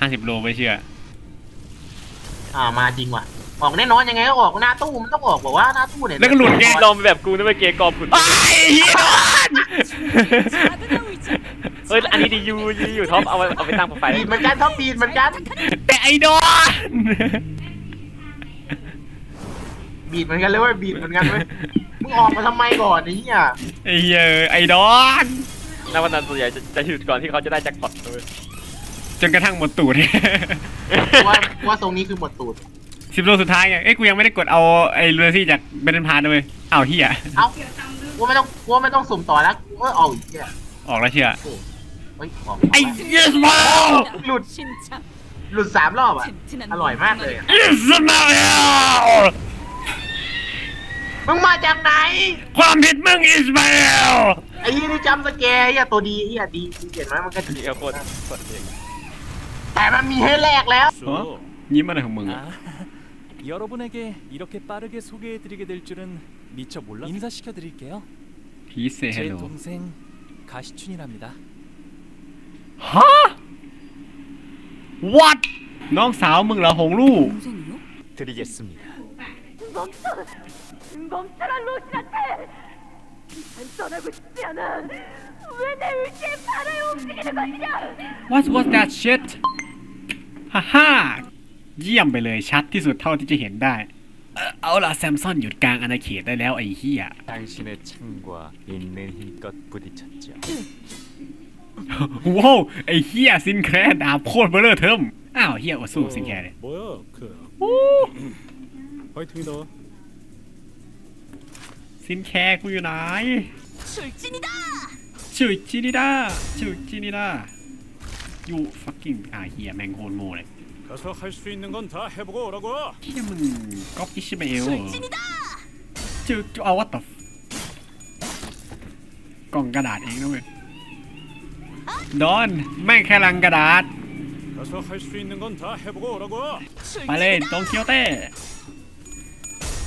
ห้าสิบโลไม่เชื่อ อ่ามาจริงว่ะ ออกแน่นอนยังไงก็ออกหน้าตู้มันต้องออกบอกว่าหน้าตู้เนี่ยแล้วก็หลุดไง ลองไปแบบกูนะเมื่อกี้กอบผุนไอ้เหี้ยเฮ้ยอันนี้ดียูดีอยู่ท็อปเอาไว้เอาไปตั้งโปรไฟล์บีดเหมือนกันท็อปบีดเหมือนกันแต่ไอ้ดอนบีดเหมือนกันเลยเว้ยบีดเหมือนกันเว้ยมึงออกมาทำไมก่อนไอ้เหี้ยไอ้เหี้ยไอ้ดอนนักพนันส่วนใหญ่จะจะหยุดก่อนที่เขาจะได้แจ็คพอตเลย จนกระทั่งหมดตูด ว่าว่าตรงนี้คือหมดตูดสิบโลสุดท้ายไง เอ้ยกูยังไม่ได้กดเอาไอ้เรือซี่จากเบนเพานเลยเอ้าวเฮียเอ้าว่าไม่ต้องว่าไม่ต้องสุ่มต่อแล้วกูาเอาอีกเนี่ยออกแล้วเชียเฮ้ไอ้ yes m a l หลุด 진짜 หลุดสามรอบอะ อร่อยมากเลยอะ yes m a l มึงมาจากไหน ความผิดมึงอิสมาเอลไอ้ยี่นี่จำสแกร์เฮียตัวดีไอ้เหี้ยดีเห็นไหมมันก็ดี เดียคนกดเอง แต่มันมีให้แลกแล้ว 어?ยิ้มอะไรของมึงอะ 아, 여러분에게 이렇게 빠르게 소개해드리게 될 줄은 미처 몰라 인사시켜드릴게요. พีเซฮัล 제 โหล 동생 가시춘이랍니다. ฮะ what น้องสาวมึงเหรอหงลู่ 동생이요? 드리겠습니다. 멈춰라 로시한테! 난 떠나고 싶지 않아. 왜 내 의지에 발을 움직이는 것이냐? what was that shit ฮ่าฮ่าเยี่ยมไปเลยชัดที่สุดเท่าที่จะเห็นได้เอ่อเอาล่ะแซมซอนหยุดกลางอาณาเขตได้แล้วไอ้เหี้ย 당신의 창과 있는 힘껏 부딪혔죠. ว้าวไอ้เหี้ยซินแคร์ดาบโคตรเบลเลอร์เทิมอ้าวเหี้ยอดสู้ซินแคร์เลย 뭐야 그 โอ้ 파이팅이다 ซินแคร์กูอยู่ไหน 출진이다! ชื่อจินิดาชื่อจินิดา อยู่ fucking อ่าเหี้ยแมงโคตรโง่เลย 가서 할 수 있는 건 다 해보고 오라고 เหี้ยมึงก๊อปอิชิเมล 출진이다! ชื่อเอาวัตต์กล่องกระดาษเองนะเว้ยดอนแม่งแค่ลังกระดาษ 가서 할 수 있는 건 다 해보고 오라고 ไปเลยโตเกียวเต้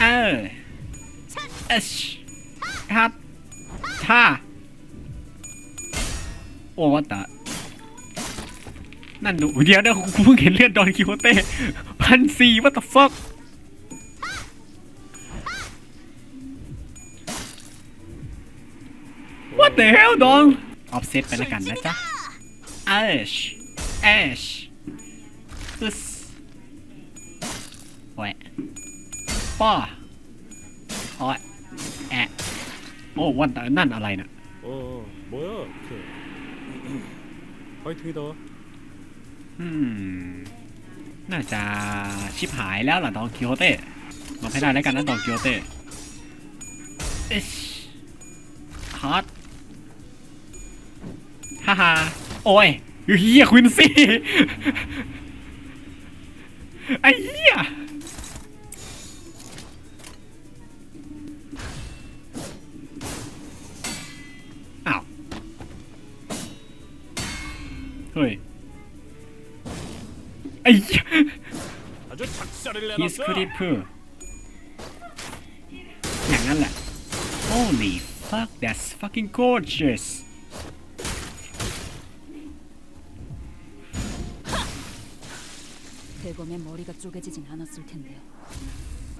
เออเอชฮัทท่าโอ้วัตตะ นั่นดูเดี๋ยวเดี๋ยวกูเพิ่งเห็นเลือดดอนคิโฮเต้พันสี่วัตต์ฟัก What the hell ดองออฟเซตไปแล้วกันนะจ๊ะเอชเอชอึสโอ้ยป้อโอ้ยแอะโอ้วันแต่นั่นอะไรน่ะ 어 뭐야 그 파이팅이다 อืม น่าจะชิบหายแล้วล่ะดองคิโอเต้มาให้ได้แล้วกันนะดองคิโอเต้เอชฮอตฮ่าฮ่าโอ้ยเฮียควินซี่ไอ้เหี้ย ฮิสคริปเปอร์อย่างนั้นแหละ holy fuck that's fucking gorgeous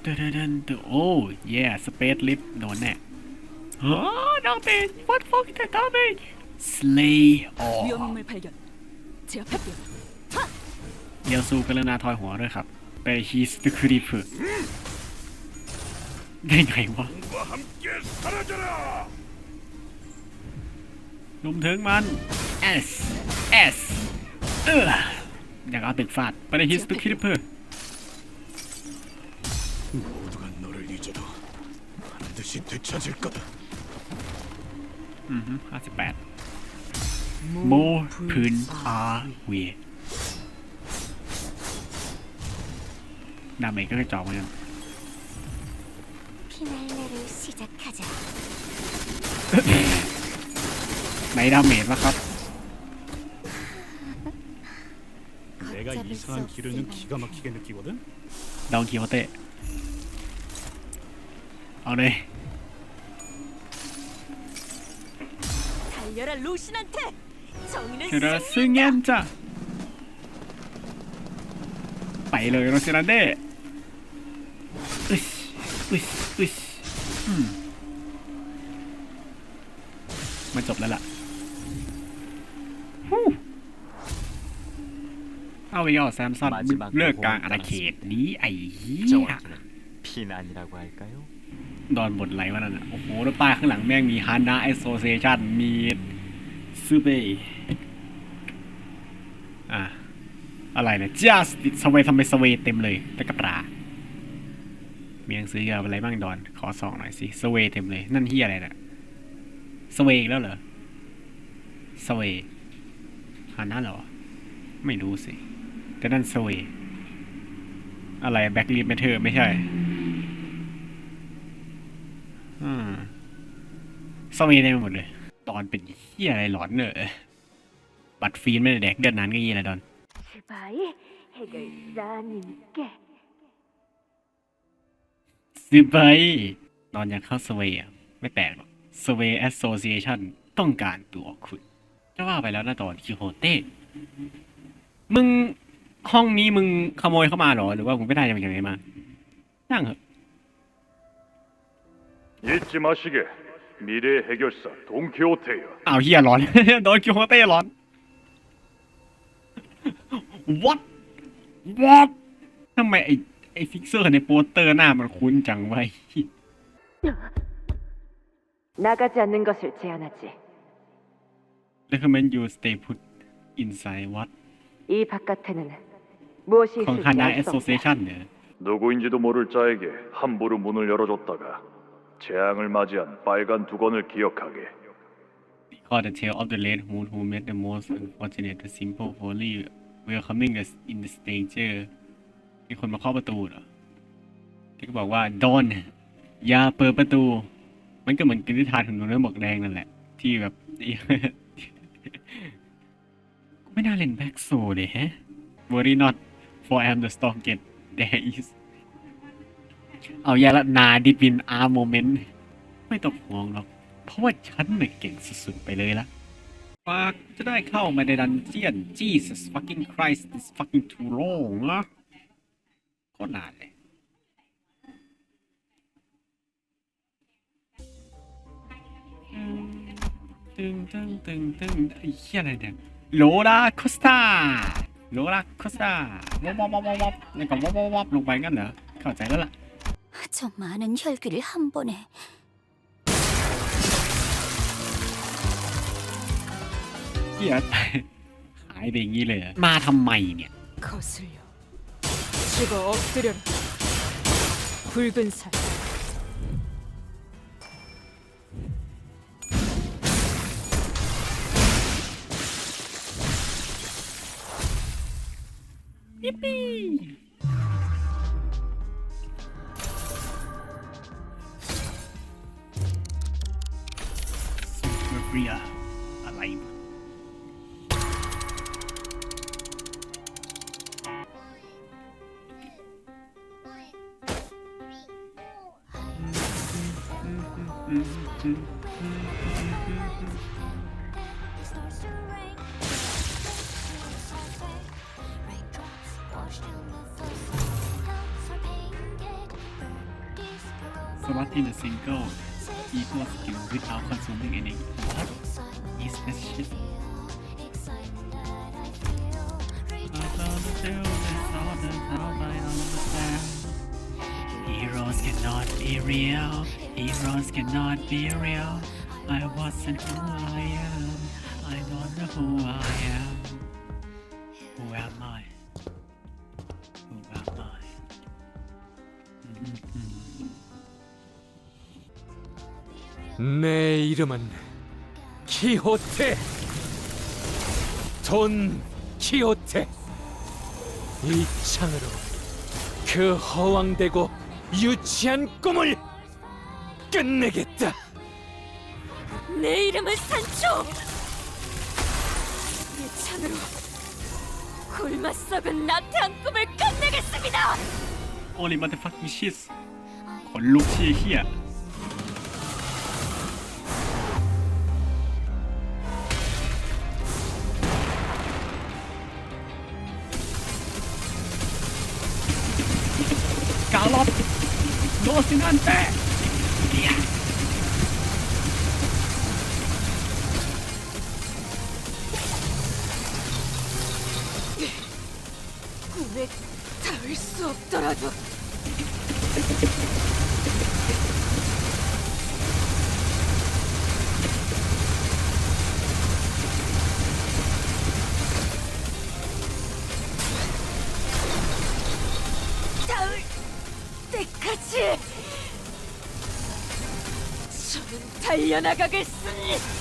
เดินเดินโอ้ yeah space lift โดนแน่โอ้น้องเต้ what fuck is that doing slay all เดี๋ยวสู้กันแล้วนาทอยหัวด้วยครับ ไปฮีสต์คริปได้ไงวะลุมถึงมันเอสเอสเอออยากเอาตึกฟาดไปในฮิสต์คริปเปอร์อือฮึห้าสิบแปดโมพื้นอาเว ดาเมจก็กระจอกเหมือนกัน 피날레를 시작하자. ไหนดาเมจวะครับ 내가 이상한 기류는 기가 막히게 느끼거든 ดองคิโฮเต้เอาเลย 달려라 로신한테! 정의는 คือเราซึ่งแง่นจ้ะ ไปเลยโรเซรันเด้ อึสอึสอึสมันจบแล้วล่ะเอาไปออแซมซอนเลิกกลางอาณาเขตนี้ไอ้เหี้ยพี่นานยิรากวก็ดอนบทไหลวะนั่นอะ โอ้โหแล้วป้ายข้างหลังแม่งมีฮานาแอสโซเซชันมีซูเปอะ อะไรเนี่ยจัสติสเวททำไมสเวทเต็มเลยแต่กร้า มีหนังสืออะไรบ้างดอน ขอสองหน่อยสิสเวเต็มเลย นั่นเฮียอะไรเนี่ยสเวอีกแล้วเหรอสเวฮานาเหรอ ไม่รู้สิ แต่นั่นสเวอะไรแบ็กลีดแมเทอร์ไม่ใช่อืมสวีได้หมดเลย ตอนเป็นเฮียอะไรหลอนเนอะบัตรฟีนไม่ได้แดกเดือนนั้นก็ยี่อะไรดอน สิบใบตอนยังเข้าสเวย์ไม่แปลกหรอกสเวย์แอสโซเชชันต้องการตัวคุณจะว่าไปแล้วนะตอนคิโฮเต้มึงห้องนี้มึงขโมยเข้ามาหรอ หรือว่ามึงไม่ได้จะมาจางไหมานั่งเหอะยิชิมาชิเกะมิเรเฮกิโอชิซาดงคิโฮเต้อ้าวเฮียร้อนโดนคิโฮเต้ร้อน what what ทำไมไอ ไอฟิกเซอร์ในโปสเตอร์หน้ามันคุ้นจังไว้ 나가지 않는 것을 제안하지. recommend you stay put inside what 이 바깥에는 무엇이 ของ 있을지 Hana 알 수 없다. Association เนี่ย 누구인지도 모를 자에게 함부로 문을 열어줬다가 재앙을 맞이한 빨간 두건을 기억하게 call the tale of the red moon who made the most unfortunate the simple holy welcoming us in the stranger มีคนมาเคาะประตูเหรอที่ก็บอกว่า Don อย่าเปิดประตู มันก็เหมือนกินนิทานของหนูน้อยหมวกแดงนั่นแหละ ที่แบบไม่น่าเล่นแบ็กโซเลยฮะ worry not for I am the strongest there is เอาย่ละนาดิบินอาร์โมเมนต์ไม่ต้องห่วงหรอก เพราะว่าฉันน่ะเก่งสุดๆไปเลยละฝากจะได้เข้ามาในดันเจียน Jesus fucking Christ this fucking too long นะ ตรนานเลย ตึงตึงตึงตึงไอ้เหี้ยอะไรเนี่ยโลลาคอสตาโลลาคอสตาวับวับวับวับวับแล้วก็วับวับวับลงไปงั้นเหรอ เข้าใจแล้วล่ะ 저 많은 혈기를 한 번에 เหี้ย หายไปอย่างนี้เลยเหรอมาทำไมเนี่ย 거슬려 죽어 엎드려라 붉은 살. Maria Selecting a single equals skill without consuming any is precious. Heroes cannot be real. Heroes cannot be real I wasn't who I am I don't know who I am Who am I? Who am I? 내 이름은 키호테 돈 키호테 이 창으로 그 허황되고 유치한 꿈을 끝내겠다. 내 이름은 산초. 이 창으로 골마 썩은 나태한 꿈을 끝내겠습니다. Only 파키시스 걸룩시의 희야. 갈롭! 너신한테! ずを取らず。でっかち。そんた嫌なげすんに。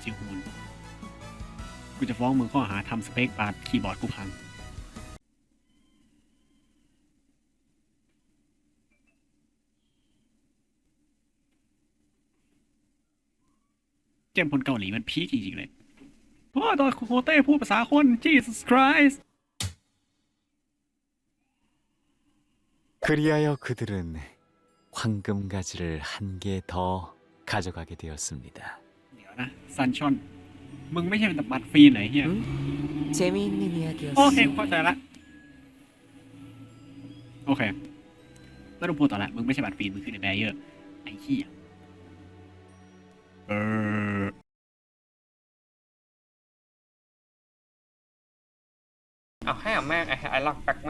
กิมจิฮุนกูจะฟ้องมึงข้อหาทำสเปคบาร์คีย์บอร์ดกูพัง เจมพลเกาหลีมันพีคจริงๆเลยเพราะว่าตอนโคเต้พูดภาษาคน Jesus Christ 그리하여 그들은 황금 가지를 한 개 더 가져가게 되었습니다. เดี๋ยวนะ ซันชอน มึงไม่ใช่บัตรฟรีไหนเฮีย 재미있는 โอเค 이야기였어. เข้าใจละ โอเคไม่ต้องพูดต่อละ มึงไม่ใช่บัตรฟรีมึงคือในแบรเยอร์ ไอ้เหี้ยเออ เอาให้เอาแม่งไอ้ไอ้ลักแบ็กแ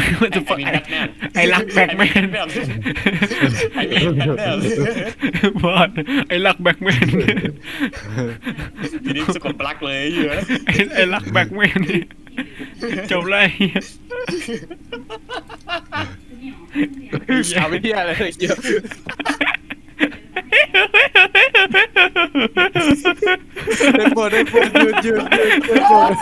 มน What the fuck ไอ้ Batman ไอ้รักแบ็กแมนไอ้มีแบทแมนบอสไอ้รักแบ็กแมนทีนี้สะกดปลักเลยเหี้ยไอ้ไอ้รักแบ็กแมนนี่จบเลยเหี้ยเอาไปเที่ยเลยเยอะได้โปรดได้โปรดหยุดหยุดหยุดได้โปรด